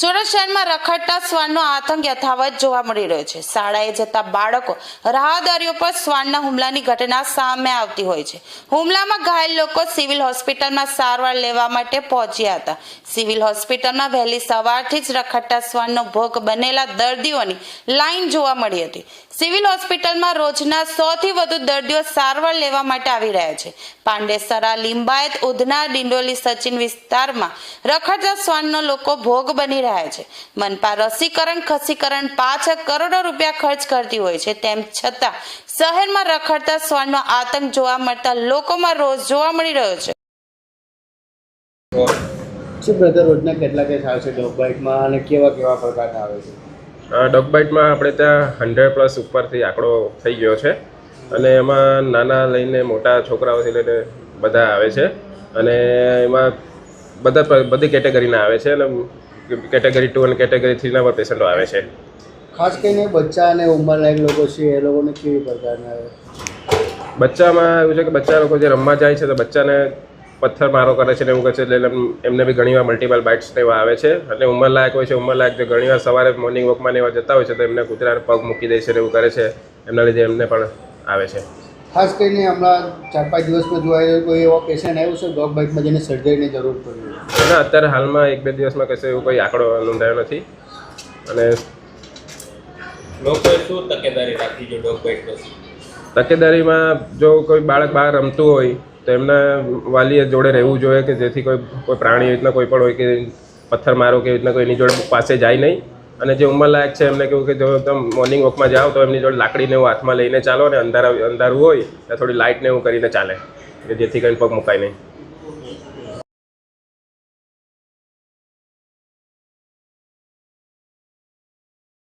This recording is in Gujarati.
સુરત શહેરમાં રખડતા શ્વાનનો આતંક યથાવત જોવા મળી રહ્યો છે. શાળાએ જતા બાળકો રાહદારીઓ પર શ્વાનના હુમલાની ઘટના સામે આવતી હોય છે. હુમલામાં ઘાયલ લોકો સિવિલ હોસ્પિટલમાં સારવાર લેવા માટે પહોંચ્યા હતા. સિવિલ હોસ્પિટલમાં વહેલી સવારથી જ રખડતા શ્વાનનો ભોગ બનેલા દર્દીઓની લાઈન જોવા મળી હતી. સિવિલ હોસ્પિટલમાં રોજના સોથી વધુ દર્દીઓ સારવાર લેવા માટે આવી રહ્યા છે. પાંડેસરા, લિંબાયત, ઉધના, ડિંડોલી, સચિન વિસ્તારમાં રખડતા શ્વાનનો લોકો ભોગ બની રહ્યા છે. મનપા રસીકરણ ખસીકરણ પાછળ કરોડો રૂપિયા ખર્ચ કરતી હોય છે. તેમ છતાં શહેરમાં રખડતા શ્વાનનો આતંક જોવા મળતા લોકોમાં રોજ જોવા મળી રહ્યો છે. શું બ્રધર રોજના કેટલા કેસ આવે છે ડોગ બાઇટમાં અને કેવા કેવા પ્રકારના આવે છે? ડોગ બાઇટમાં આપણે ત્યાં હંડ્રેડ પ્લસ ઉપરથી આંકડો થઈ ગયો છે. અને એમાં નાના લઈને મોટા છોકરાઓથી લઈને બધા આવે છે. અને એમાં બધા બધી કેટેગરીના આવે છે. અને કેટેગરી ટુ અને કેટેગરી થ્રીના પણ પેશન્ટો આવે છે. ખાસ કરીને બચ્ચા અને ઉંમરલાયક લોકો છે એ લોકોને કેવી પ્રકારના આવે? બચ્ચામાં એવું છે કે બચ્ચા લોકો જે રમવા જાય છે તો બચ્ચાને પથ્થર મારો કરે છે ને એવું કહે છે એટલે એમ- એમને બી ઘણીવાર મલ્ટિપલ બાઇટ્સ ને એવા આવે છે. અને ઉંમરલાયક હોય છે ઉંમરલાયક જે ઘણીવાર સવારે મોર્નિંગ વોકમાં ને એવા જતા હોય છે તો એમને કૂતરાને પગ મૂકી દે છે ને એવું કરે છે. એમના લીધે એમને પણ આવે છે. ખાસ કરીને હમણાં ચાર પાંચ દિવસમાં જોવા કોઈ એવો પેશન્ટ આવ્યો છે ડોગ બાઇટમાં જેને સર્જરીની જરૂર પડી. ના અત્યારે હાલમાં એક બે દિવસમાં કશે એવું કોઈ આંકડો નોંધાયો નથી. અને લોકોએ શું તકેદારી રાખવી જોઈએ ડોગ બાઇટ પછી તકેદારીમાં જો કોઈ બાળક બહાર રમતું હોય તો એમના વાલીએ જોડે રહેવું જોઈએ કે જેથી કોઈ કોઈ પ્રાણી રીતના કોઈ પણ હોય કે પથ્થર મારો કે રીતના કોઈ એની જોડે પાસે જાય નહીં. અને જે ઉંમરલાયક છે એમને કેવું કે જો તમે મોર્નિંગ વોકમાં જાઓ તો એમની જોડે લાકડીને એવું હાથમાં લઈને ચાલો ને અંધારા અંધારું હોય ત્યાં થોડી લાઇટને એવું કરીને ચાલે કે જેથી કરીને પગ મુકાય નહીં.